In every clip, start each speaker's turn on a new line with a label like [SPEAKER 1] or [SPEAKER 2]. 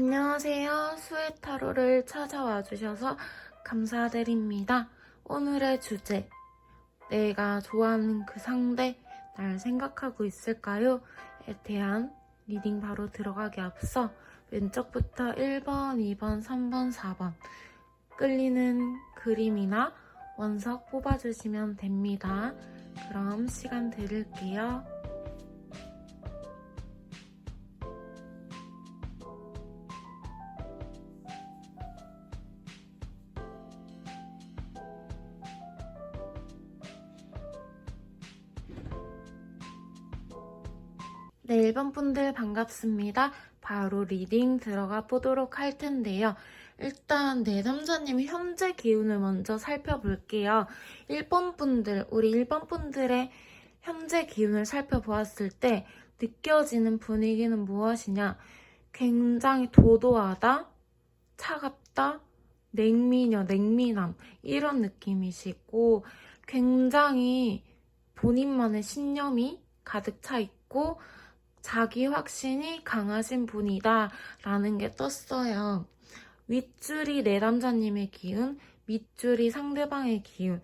[SPEAKER 1] 안녕하세요. 수혜타로를 찾아와 주셔서 감사드립니다. 오늘의 주제. 내가 좋아하는 그 상대, 날 생각하고 있을까요? 에 대한 리딩 바로 들어가기 앞서 왼쪽부터 1번, 2번, 3번, 4번 끌리는 그림이나 원석 뽑아주시면 됩니다. 그럼 시간 드릴게요. 네, 1번 분들 반갑습니다. 바로 리딩 들어가 보도록 할 텐데요. 일단 네 남자님 현재 기운을 먼저 살펴볼게요. 1번 분들, 우리 1번 분들의 현재 기운을 살펴보았을 때 느껴지는 분위기는 무엇이냐? 굉장히 도도하다, 차갑다, 냉미녀, 냉미남 이런 느낌이시고 굉장히 본인만의 신념이 가득 차 있고 자기 확신이 강하신 분이다 라는 게 떴어요. 윗줄이 내담자님의 기운, 밑줄이 상대방의 기운.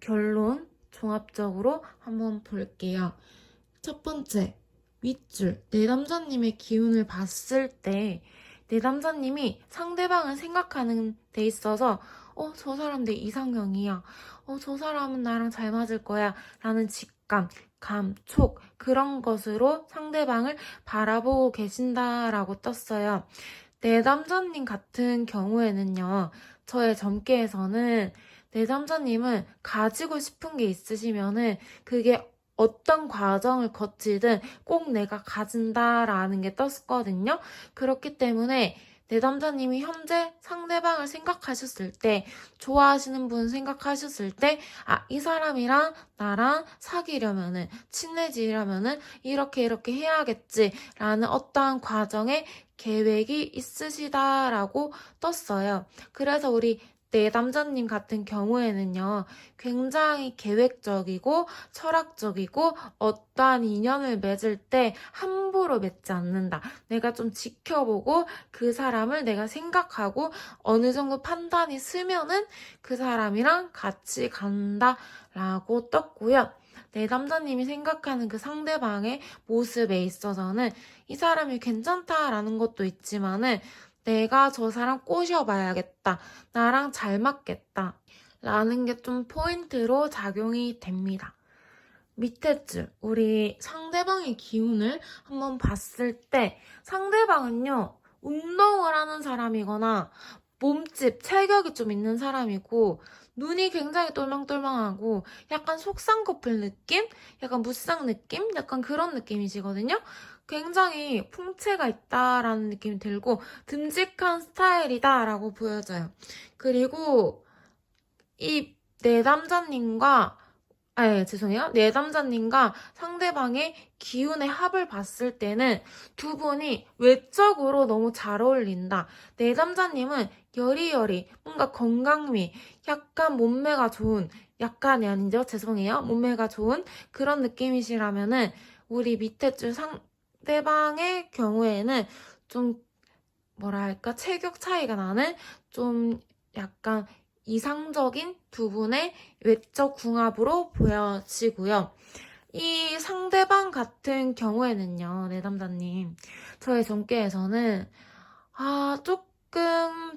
[SPEAKER 1] 결론 종합적으로 한번 볼게요. 첫 번째, 윗줄 내담자님의 기운을 봤을 때 내담자님이 상대방을 생각하는 데 있어서 어, 저 사람 내 이상형이야. 어, 저 사람은 나랑 잘 맞을 거야. 라는 직감, 감 촉, 그런 것으로 상대방을 바라보고 계신다라고 떴어요. 내담자님 같은 경우에는요, 저의 점괘에서는 내담자님은 가지고 싶은 게 있으시면은 그게 어떤 과정을 거치든 꼭 내가 가진다라는 게 떴거든요. 그렇기 때문에 내담자님이 현재 상대방을 생각하셨을 때, 좋아하시는 분 생각하셨을 때, 아, 이 사람이랑 나랑 사귀려면은, 친해지려면은, 이렇게 이렇게 해야겠지라는 어떠한 과정에 계획이 있으시다라고 떴어요. 그래서 우리 내담자님 같은 경우에는요, 굉장히 계획적이고 철학적이고 어떠한 인연을 맺을 때 함부로 맺지 않는다. 내가 좀 지켜보고 그 사람을 내가 생각하고 어느 정도 판단이 쓰면은 그 사람이랑 같이 간다 라고 떴고요. 내담자님이 생각하는 그 상대방의 모습에 있어서는 이 사람이 괜찮다라는 것도 있지만은 내가 저 사람 꼬셔봐야겠다. 나랑 잘 맞겠다. 라는 게 좀 포인트로 작용이 됩니다. 밑에 줄, 우리 상대방의 기운을 한번 봤을 때 상대방은요, 운동을 하는 사람이거나 몸집, 체격이 좀 있는 사람이고 눈이 굉장히 똘망똘망하고 약간 속쌍꺼풀 느낌? 약간 무쌍 느낌? 약간 그런 느낌이시거든요? 굉장히 풍채가 있다라는 느낌이 들고 듬직한 스타일이다라고 보여져요. 그리고 이 내담자님과 아, 예, 죄송해요. 내담자님과 상대방의 기운의 합을 봤을 때는 두 분이 외적으로 너무 잘 어울린다. 내담자님은 여리여리, 뭔가 건강미, 약간 몸매가 좋은, 약간이 아니죠? 죄송해요. 몸매가 좋은 그런 느낌이시라면은 우리 밑에 줄 상 대방의 경우에는 좀 뭐랄까 체격 차이가 나는 좀 약간 이상적인 두 분의 외적 궁합으로 보여지고요. 이 상대방 같은 경우에는요, 내담자님, 저의 점괘에서는, 아, 조금,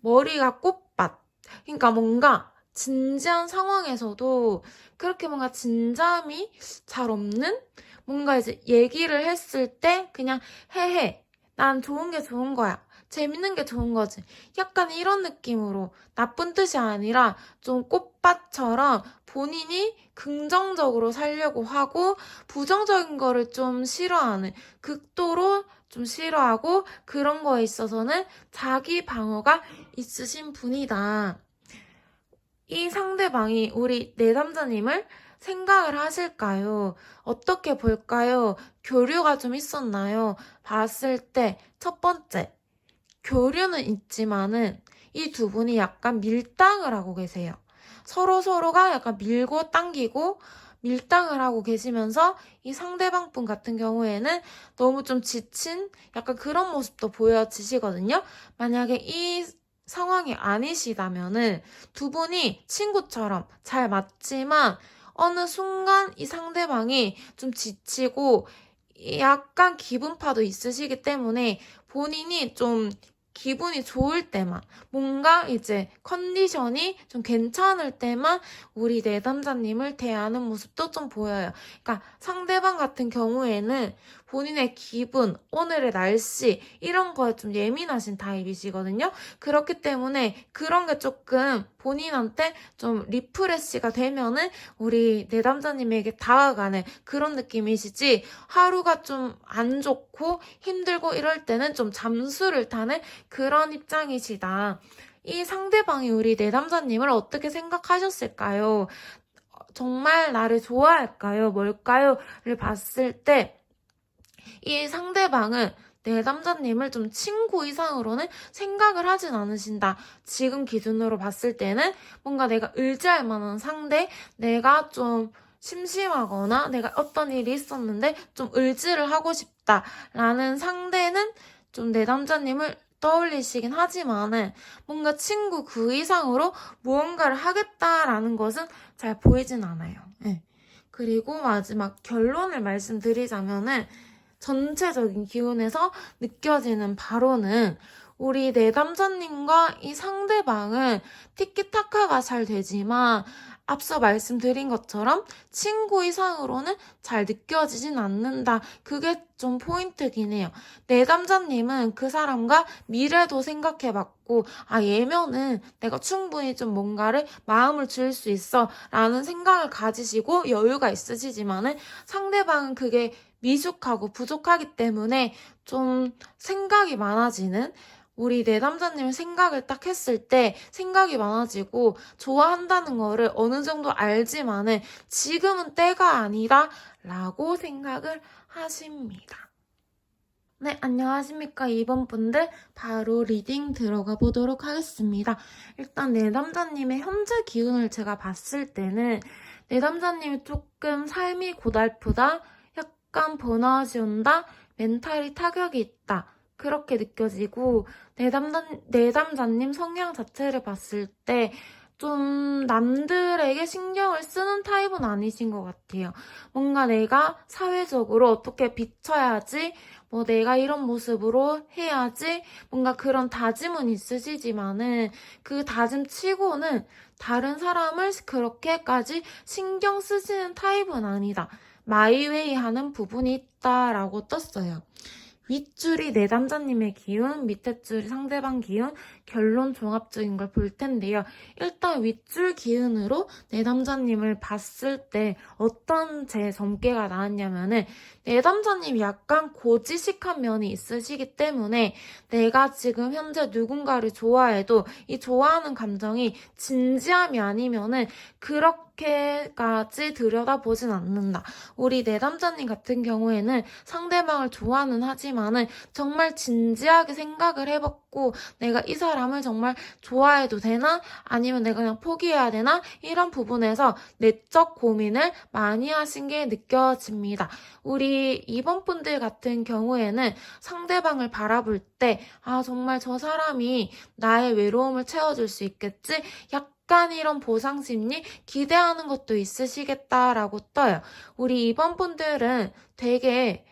[SPEAKER 1] 머리가 꽃밭. 그러니까 뭔가, 진지한 상황에서도 그렇게 뭔가 진잠이 잘 없는? 뭔가 이제 얘기를 했을 때 그냥 해해. 난 좋은 게 좋은 거야. 재밌는 게 좋은 거지. 약간 이런 느낌으로 나쁜 뜻이 아니라 좀 꽃밭처럼 본인이 긍정적으로 살려고 하고 부정적인 거를 좀 싫어하는 극도로 좀 싫어하고 그런 거에 있어서는 자기 방어가 있으신 분이다. 이 상대방이 우리 내담자님을 생각을 하실까요? 어떻게 볼까요? 교류가 좀 있었나요? 봤을 때 첫 번째, 교류는 있지만은 이 두 분이 약간 밀당을 하고 계세요. 서로 서로가 약간 밀고 당기고 밀당을 하고 계시면서 이 상대방 분 같은 경우에는 너무 좀 지친 약간 그런 모습도 보여지시거든요. 만약에 이 상황이 아니시다면은 두 분이 친구처럼 잘 맞지만 어느 순간 이 상대방이 좀 지치고 약간 기분파도 있으시기 때문에 본인이 좀 기분이 좋을 때만 뭔가 이제 컨디션이 좀 괜찮을 때만 우리 내담자님을 대하는 모습도 좀 보여요. 그러니까 상대방 같은 경우에는 본인의 기분, 오늘의 날씨 이런 거에 좀 예민하신 타입이시거든요. 그렇기 때문에 그런 게 조금 본인한테 좀 리프레시가 되면은 우리 내담자님에게 다가가는 그런 느낌이시지 하루가 좀 안 좋고 힘들고 이럴 때는 좀 잠수를 타는 그런 입장이시다. 이 상대방이 우리 내담자님을 어떻게 생각하셨을까요? 정말 나를 좋아할까요? 뭘까요?를 봤을 때 이 상대방은 내 남자님을 좀 친구 이상으로는 생각을 하진 않으신다. 지금 기준으로 봤을 때는 뭔가 내가 의지할 만한 상대, 내가 좀 심심하거나 내가 어떤 일이 있었는데 좀 의지를 하고 싶다라는 상대는 좀내 남자님을 떠올리시긴 하지만은 뭔가 친구 그 이상으로 무언가를 하겠다라는 것은 잘 보이진 않아요. 예. 그리고 마지막 결론을 말씀드리자면은 전체적인 기운에서 느껴지는 바로는 우리 내담자님과 이 상대방은 티키타카가 잘 되지만 앞서 말씀드린 것처럼 친구 이상으로는 잘 느껴지진 않는다. 그게 좀 포인트긴 해요. 내담자님은 그 사람과 미래도 생각해봤고, 아, 얘면은 내가 충분히 좀 뭔가를 마음을 줄 수 있어. 라는 생각을 가지시고 여유가 있으시지만은 상대방은 그게 미숙하고 부족하기 때문에 좀 생각이 많아지는 우리 내담자님 생각을 딱 했을 때 생각이 많아지고 좋아한다는 거를 어느 정도 알지만은 지금은 때가 아니다 라고 생각을 하십니다. 네, 안녕하십니까. 이번 분들 바로 리딩 들어가 보도록 하겠습니다. 일단 내담자님의 현재 기운을 제가 봤을 때는 내담자님이 조금 삶이 고달프다, 약간 번아웃이 온다, 멘탈이 타격이 있다. 그렇게 느껴지고 내담자, 내담자님 성향 자체를 봤을 때 좀 남들에게 신경을 쓰는 타입은 아니신 것 같아요. 뭔가 내가 사회적으로 어떻게 비춰야지, 뭐 내가 이런 모습으로 해야지, 뭔가 그런 다짐은 있으시지만은 그 다짐 치고는 다른 사람을 그렇게까지 신경 쓰시는 타입은 아니다. 마이웨이 하는 부분이 있다라고 떴어요. 윗줄이 내담자님의 기운, 밑에 줄이 상대방 기운, 결론 종합적인 걸 볼 텐데요. 일단 윗줄 기운으로 내담자님을 봤을 때 어떤 제 점괘가 나왔냐면은 내담자님이 약간 고지식한 면이 있으시기 때문에 내가 지금 현재 누군가를 좋아해도 이 좋아하는 감정이 진지함이 아니면은 그렇게까지 들여다보진 않는다. 우리 내담자님 같은 경우에는 상대방을 좋아는 하지만은 정말 진지하게 생각을 해봤고 내가 이 사람 을 정말 좋아해도 되나? 아니면 내가 그냥 포기해야 되나? 이런 부분에서 내적 고민을 많이 하신 게 느껴집니다. 우리 이번 분들 같은 경우에는 상대방을 바라볼 때, 아, 정말 저 사람이 나의 외로움을 채워줄 수 있겠지? 약간 이런 보상 심리 기대하는 것도 있으시겠다라고 떠요. 우리 이번 분들은 되게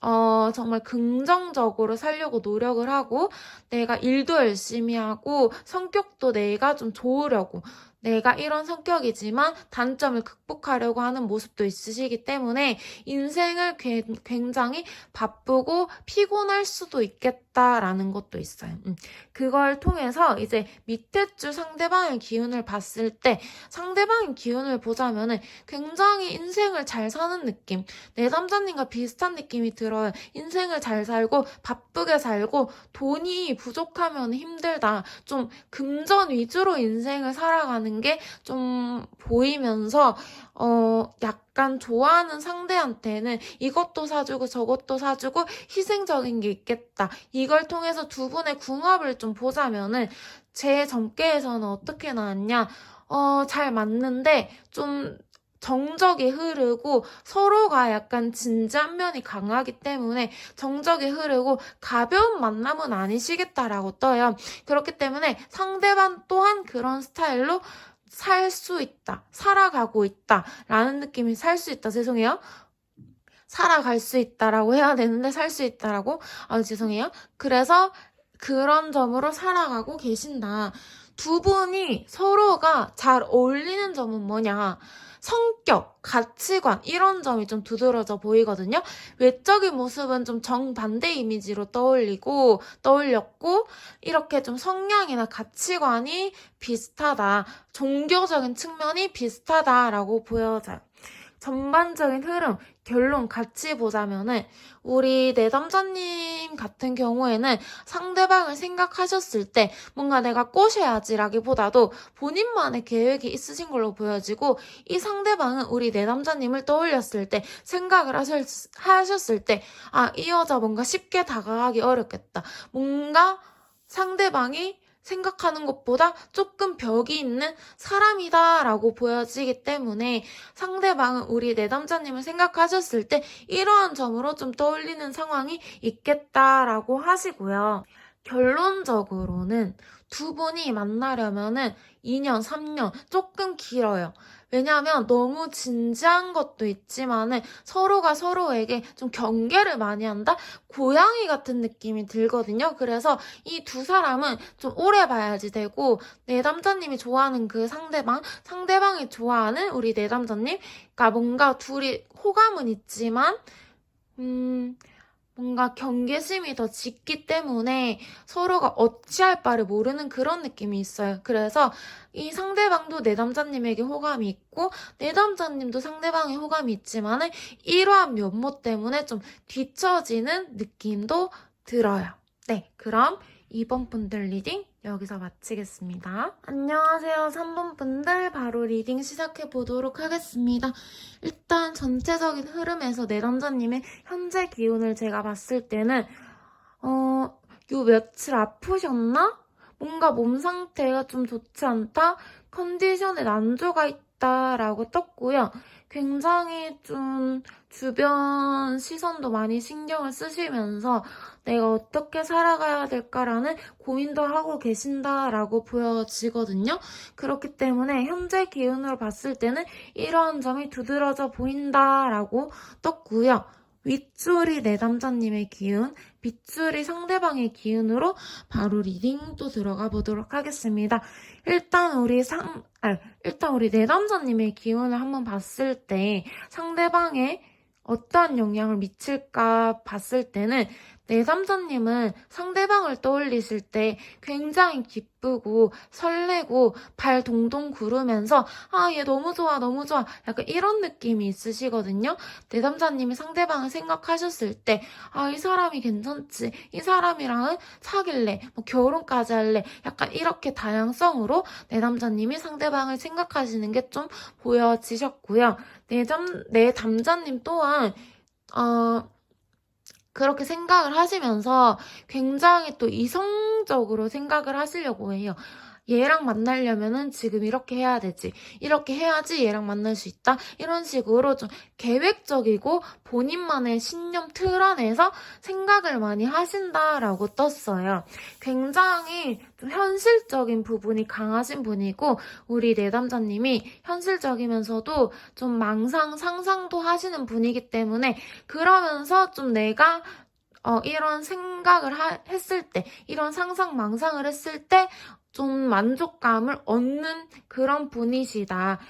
[SPEAKER 1] 어, 정말 긍정적으로 살려고 노력을 하고, 내가 일도 열심히 하고, 성격도 내가 좀 좋으려고, 내가 이런 성격이지만 단점을 극복하려고 하는 모습도 있으시기 때문에 인생을 굉장히 바쁘고 피곤할 수도 있겠다 라는 것도 있어요. 음. 그걸 통해서 이제 밑에 줄 상대방의 기운을 봤을 때 상대방의 기운을 보자면은 굉장히 인생을 잘 사는 느낌. 내 남자님과 비슷한 느낌이 들어요. 인생을 잘 살고 바쁘게 살고 돈이 부족하면 힘들다. 좀 금전 위주로 인생을 살아가는 하는 게좀 보이면서 어 약간 좋아하는 상대한테는 이것도 사주고 저것도 사주고 희생적인 게 있겠다. 이걸 통해서 두 분의 궁합을 좀 보자면은 제 점괘에서는 어떻게 나왔냐? 어, 잘 맞는데 좀 정적이 흐르고 서로가 약간 진지한 면이 강하기 때문에 정적이 흐르고 가벼운 만남은 아니시겠다라고 떠요. 그렇기 때문에 상대방 또한 그런 스타일로 살 수 있다. 살아가고 있다. 라는 느낌이 살 수 있다. 죄송해요. 살아갈 수 있다라고 해야 되는데 살 수 있다라고? 아, 죄송해요. 그래서 그런 점으로 살아가고 계신다. 두 분이 서로가 잘 어울리는 점은 뭐냐? 성격, 가치관, 이런 점이 좀 두드러져 보이거든요. 외적인 모습은 좀 정반대 이미지로 떠올리고, 떠올렸고, 이렇게 좀 성향이나 가치관이 비슷하다. 종교적인 측면이 비슷하다라고 보여져요. 전반적인 흐름, 결론 같이 보자면은, 우리 내담자님 같은 경우에는 상대방을 생각하셨을 때 뭔가 내가 꼬셔야지라기보다도 본인만의 계획이 있으신 걸로 보여지고 이 상대방은 우리 내담자님을 떠올렸을 때 생각을 하셨, 하셨을 때 아, 이 여자 뭔가 쉽게 다가가기 어렵겠다. 뭔가 상대방이 생각하는 것보다 조금 벽이 있는 사람이다 라고 보여지기 때문에 상대방은 우리 내담자님을 생각하셨을 때 이러한 점으로 좀 떠올리는 상황이 있겠다라고 하시고요. 결론적으로는 두 분이 만나려면은 2년, 3년 조금 길어요. 왜냐하면 너무 진지한 것도 있지만은 서로가 서로에게 좀 경계를 많이 한다? 고양이 같은 느낌이 들거든요. 그래서 이 두 사람은 좀 오래 봐야지 되고, 내담자님이 좋아하는 그 상대방, 상대방이 좋아하는 우리 내담자님, 그러니까 뭔가 둘이 호감은 있지만, 음, 뭔가 경계심이 더 짙기 때문에 서로가 어찌할 바를 모르는 그런 느낌이 있어요. 그래서 이 상대방도 내 남자님에게 호감이 있고 내 남자님도 상대방의 호감이 있지만은 이러한 면모 때문에 좀 뒤처지는 느낌도 들어요. 네, 그럼 2번 분들 리딩 여기서 마치겠습니다. 안녕하세요, 3번 분들. 바로 리딩 시작해 보도록 하겠습니다. 일단 전체적인 흐름에서 내 남자님의 현재 기운을 제가 봤을 때는, 어, 요 며칠 아프셨나? 뭔가 몸 상태가 좀 좋지 않다? 컨디션에 난조가 있다라고 떴고요. 굉장히 좀 주변 시선도 많이 신경을 쓰시면서 내가 어떻게 살아가야 될까라는 고민도 하고 계신다라고 보여지거든요. 그렇기 때문에 현재 기운으로 봤을 때는 이러한 점이 두드러져 보인다라고 떴고요. 윗줄이 내담자님의 기운, 밑줄이 상대방의 기운으로 바로 리딩 또 들어가 보도록 하겠습니다. 일단 우리 상, 아, 일단 우리 내담자님의 기운을 한번 봤을 때 상대방의 어떠한 영향을 미칠까 봤을 때는 내담자님은 상대방을 떠올리실 때 굉장히 기쁘고 설레고 발 동동 구르면서 아, 얘 너무 좋아, 너무 좋아. 약간 이런 느낌이 있으시거든요. 내담자님이 상대방을 생각하셨을 때 아, 이 사람이 괜찮지. 이 사람이랑은 사귈래. 뭐 결혼까지 할래. 약간 이렇게 다양성으로 내담자님이 상대방을 생각하시는 게 좀 보여지셨고요. 내담, 내 담자님 또한 어, 그렇게 생각을 하시면서 굉장히 또 이성적으로 생각을 하시려고 해요. 얘랑 만나려면은 지금 이렇게 해야 되지. 이렇게 해야지 얘랑 만날 수 있다. 이런 식으로 좀 계획적이고 본인만의 신념 틀 안에서 생각을 많이 하신다라고 떴어요. 굉장히 좀 현실적인 부분이 강하신 분이고, 우리 내담자님이 현실적이면서도 좀 망상, 상상도 하시는 분이기 때문에, 그러면서 좀 내가 어, 이런 생각을 하- 했을 때, 이런 상상, 망상을 했을 때, 좀 만족감을 얻는 그런 분이시다.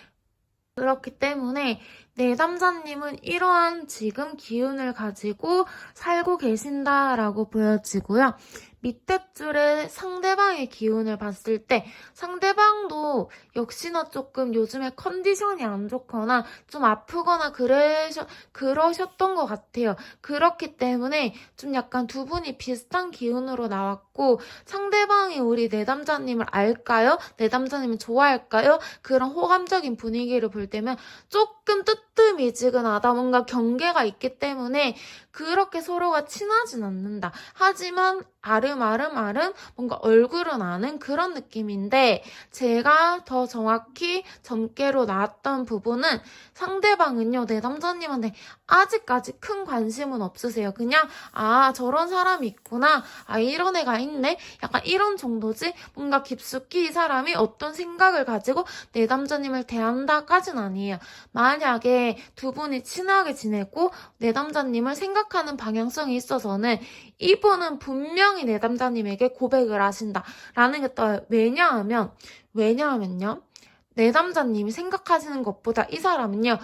[SPEAKER 1] 그렇기 때문에 내담자님은 이러한 지금 기운을 가지고 살고 계신다라고 보여지고요. 밑에 줄에 상대방의 기운을 봤을 때 상대방도 역시나 조금 요즘에 컨디션이 안 좋거나 좀 아프거나 그러셔, 그러셨던 것 같아요. 그렇기 때문에 좀 약간 두 분이 비슷한 기운으로 나왔고 상대방이 우리 내담자님을 알까요? 내담자님을 좋아할까요? 그런 호감적인 분위기를 볼 때면 조금 뜨뜻미지근하다. 뭔가 경계가 있기 때문에 그렇게 서로가 친하진 않는다. 하지만 아름아름아름 뭔가 얼굴은 아는 그런 느낌인데 제가 더 정확히 점괘로 나왔던 부분은 상대방은요 내 남자님한테 아직까지 큰 관심은 없으세요. 그냥 아 저런 사람이 있구나 아 이런 애가 있네 약간 이런 정도지 뭔가 깊숙이 이 사람이 어떤 생각을 가지고 내 남자님을 대한다까진 아니에요. 만약에 두 분이 친하게 지내고 내 남자님을 생각 하는 방향성이 있어서는 이분은 분명히 내 남자님에게 고백을 하신다라는 게 떠요. 왜냐하면 왜냐하면요. 내 남자님이 생각하시는 것보다 이 사람은요.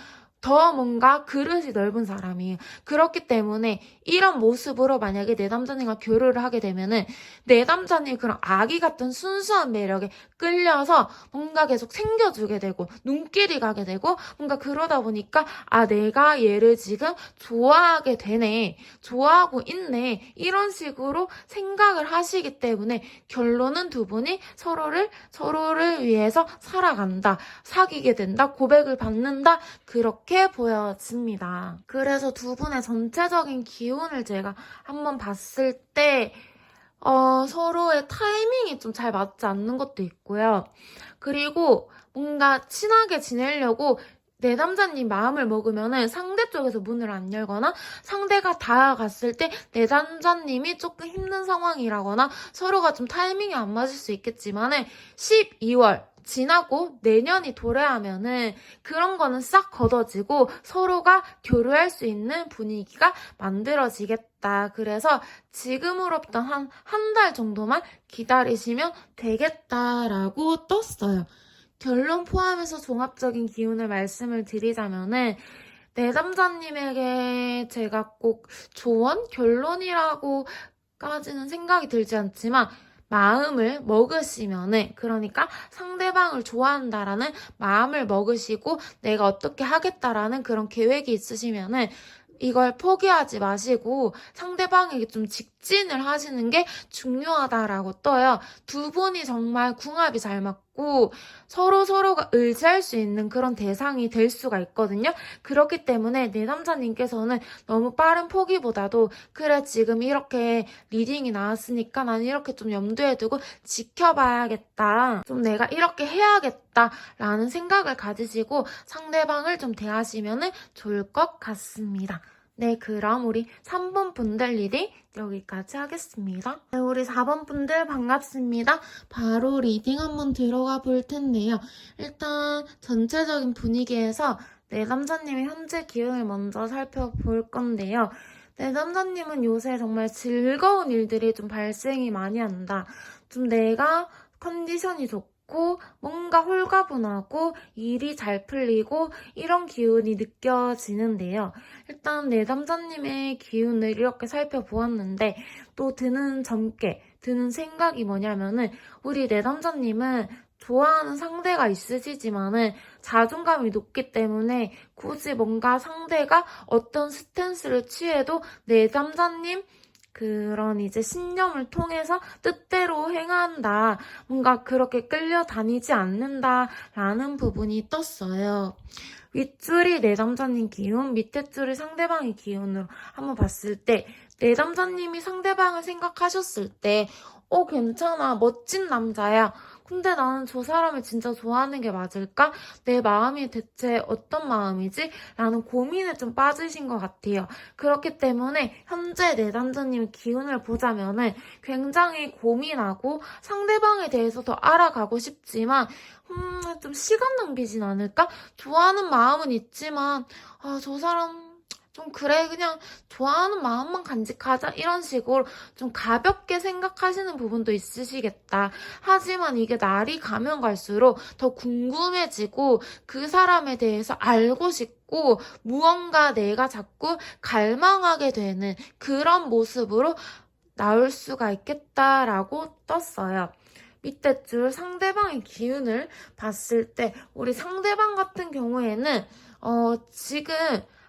[SPEAKER 1] 더 뭔가 그릇이 넓은 사람이에요. 그렇기 때문에 이런 모습으로 만약에 내 남자님과 교류를 하게 되면은 내 남자님 그런 아기 같은 순수한 매력에 끌려서 뭔가 계속 생겨주게 되고 눈길이 가게 되고 뭔가 그러다 보니까 아 내가 얘를 지금 좋아하게 되네 좋아하고 있네 이런 식으로 생각을 하시기 때문에 결론은 두 분이 서로를 서로를 위해서 살아간다 사귀게 된다 고백을 받는다 그렇게 보여집니다 그래서 두 분의 전체적인 기운을 제가 한번 봤을 때 어, 서로의 타이밍이 좀 잘 맞지 않는 것도 있고요. 그리고 뭔가 친하게 지내려고 내 남자님 마음을 먹으면은 상대 쪽에서 문을 안 열거나 상대가 다가갔을 때내 남자님이 조금 힘든 상황이라거나 서로가 좀 타이밍이 안 맞을 수 있겠지만은 12월 지나고 내년이 도래하면은 그런 거는 싹 걷어지고 서로가 교류할 수 있는 분위기가 만들어지겠다. 그래서 지금으로부터 한 한 달 정도만 기다리시면 되겠다라고 떴어요. 결론 포함해서 종합적인 기운을 말씀을 드리자면은 내 남자님에게 제가 꼭 조언? 결론이라고까지는 생각이 들지 않지만 마음을 먹으시면은 그러니까 상대방을 좋아한다라는 마음을 먹으시고 내가 어떻게 하겠다라는 그런 계획이 있으시면은 이걸 포기하지 마시고 상대방에게 좀 직 진을 하시는 게 중요하다라고 떠요. 두 분이 정말 궁합이 잘 맞고 서로 서로가 의지할 수 있는 그런 대상이 될 수가 있거든요. 그렇기 때문에 내 남자님께서는 너무 빠른 포기보다도 그래 지금 이렇게 리딩이 나왔으니까 나는 이렇게 좀 염두에 두고 지켜봐야겠다. 좀 내가 이렇게 해야겠다. 라는 생각을 가지시고 상대방을 좀 대하시면 좋을 것 같습니다. 네, 그럼 우리 3번 분들 리딩 여기까지 하겠습니다. 네, 우리 4번 분들 반갑습니다. 바로 리딩 한번 들어가 볼 텐데요. 일단 전체적인 분위기에서 내 남자님의 현재 기운을 먼저 살펴볼 건데요. 내 남자님은 요새 정말 즐거운 일들이 좀 발생이 많이 한다. 좀 내가 컨디션이 좋고 뭔가 홀가분하고 일이 잘 풀리고 이런 기운이 느껴지는데요. 일단 내 남자님의 기운을 이렇게 살펴보았는데 또 드는 점괘, 드는 생각이 뭐냐면은 우리 내 남자님은 좋아하는 상대가 있으시지만은 자존감이 높기 때문에 굳이 뭔가 상대가 어떤 스탠스를 취해도 내 남자님 그런 이제 신념을 통해서 뜻대로 행한다. 뭔가 그렇게 끌려다니지 않는다라는 부분이 떴어요. 윗줄이 내 남자님 기운, 밑에 줄이 상대방의 기운으로 한번 봤을 때, 내 남자님이 상대방을 생각하셨을 때, 어, 괜찮아. 멋진 남자야. 근데 나는 저 사람을 진짜 좋아하는 게 맞을까? 내 마음이 대체 어떤 마음이지? 라는 고민에 좀 빠지신 것 같아요. 그렇기 때문에 현재 내 남자님 기운을 보자면은 굉장히 고민하고 상대방에 대해서 더 알아가고 싶지만 음, 좀 시간 낭비진 않을까? 좋아하는 마음은 있지만 아, 저 사람 좀 그래 그냥 좋아하는 마음만 간직하자 이런 식으로 좀 가볍게 생각하시는 부분도 있으시겠다. 하지만 이게 날이 가면 갈수록 더 궁금해지고 그 사람에 대해서 알고 싶고 무언가 내가 자꾸 갈망하게 되는 그런 모습으로 나올 수가 있겠다라고 떴어요. 밑에 줄 상대방의 기운을 봤을 때 우리 상대방 같은 경우에는 어 지금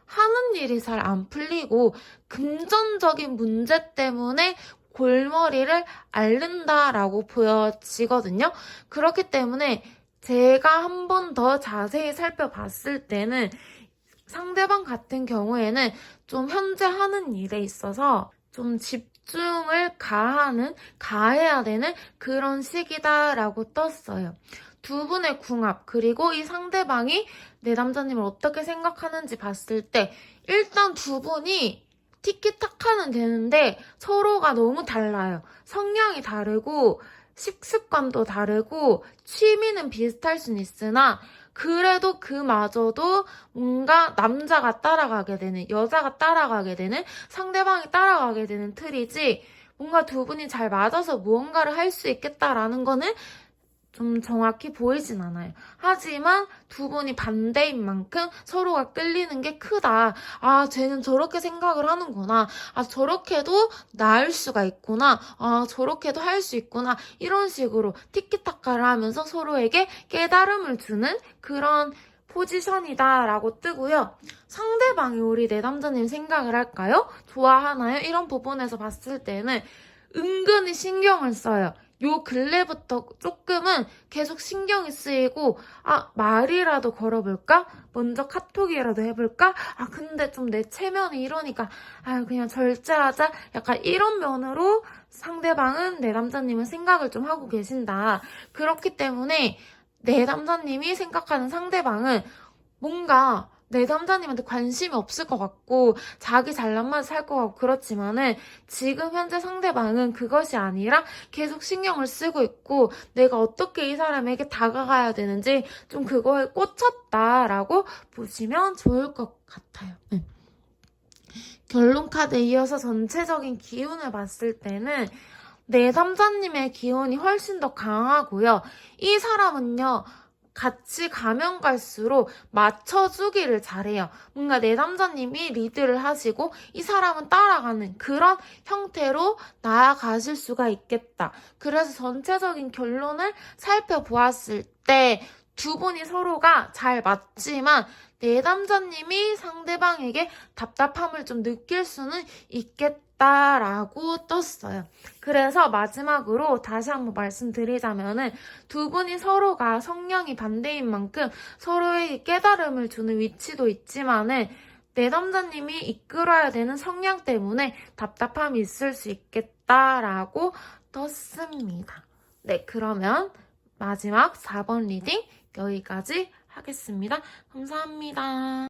[SPEAKER 1] 하는 일이 잘 안 풀리고 금전적인 문제 때문에 골머리를 앓는다라고 보여지거든요. 그렇기 때문에 제가 한 번 더 자세히 살펴봤을 때는 상대방 같은 경우에는 좀 현재 하는 일에 있어서 좀 집중을 가하는, 가해야 되는 그런 시기다라고 떴어요. 두 분의 궁합, 그리고 이 상대방이 내 남자님을 어떻게 생각하는지 봤을 때, 일단 두 분이 티키타카는 되는데 서로가 너무 달라요. 성향이 다르고, 식습관도 다르고, 취미는 비슷할 순 있으나, 그래도 그마저도 뭔가 남자가 따라가게 되는, 여자가 따라가게 되는, 상대방이 따라가게 되는 틀이지, 뭔가 두 분이 잘 맞아서 무언가를 할 수 있겠다라는 거는 좀 정확히 보이진 않아요. 하지만 두 분이 반대인 만큼 서로가 끌리는 게 크다. 아, 쟤는 저렇게 생각을 하는구나. 아, 저렇게도 나을 수가 있구나. 아, 저렇게도 할 수 있구나. 이런 식으로 티키타카를 하면서 서로에게 깨달음을 주는 그런 포지션이다라고 뜨고요. 상대방이 우리 내 남자님 생각을 할까요? 좋아하나요? 이런 부분에서 봤을 때는 은근히 신경을 써요. 요 근래부터 조금은 계속 신경이 쓰이고, 아, 말이라도 걸어볼까? 먼저 카톡이라도 해볼까? 아, 근데 좀 내 체면이 이러니까, 아유, 그냥 절제하자. 약간 이런 면으로 상대방은 내 남자님은 생각을 좀 하고 계신다. 그렇기 때문에 내 남자님이 생각하는 상대방은 뭔가 내 남자님한테 관심이 없을 것 같고 자기 잘난 맛살것 같고 그렇지만은 지금 현재 상대방은 그것이 아니라 계속 신경을 쓰고 있고 내가 어떻게 이 사람에게 다가가야 되는지 좀 그거에 꽂혔다라고 보시면 좋을 것 같아요. 네. 결론 카드 이어서 전체적인 기운을 봤을 때는 내 남자님의 기운이 훨씬 더 강하고요. 이 사람은요. 같이 가면 갈수록 맞춰주기를 잘해요. 뭔가 내 남자님이 리드를 하시고 이 사람은 따라가는 그런 형태로 나아가실 수가 있겠다. 그래서 전체적인 결론을 살펴보았을 때 두 분이 서로가 잘 맞지만 내 남자님이 상대방에게 답답함을 좀 느낄 수는 있겠다 라고 떴어요. 그래서 마지막으로 다시 한번 말씀드리자면은 두 분이 서로가 성향이 반대인 만큼 서로에게 깨달음을 주는 위치도 있지만은 내 남자님이 이끌어야 되는 성향 때문에 답답함이 있을 수 있겠다라고 떴습니다. 네, 그러면 마지막 4번 리딩 여기까지 하겠습니다. 감사합니다.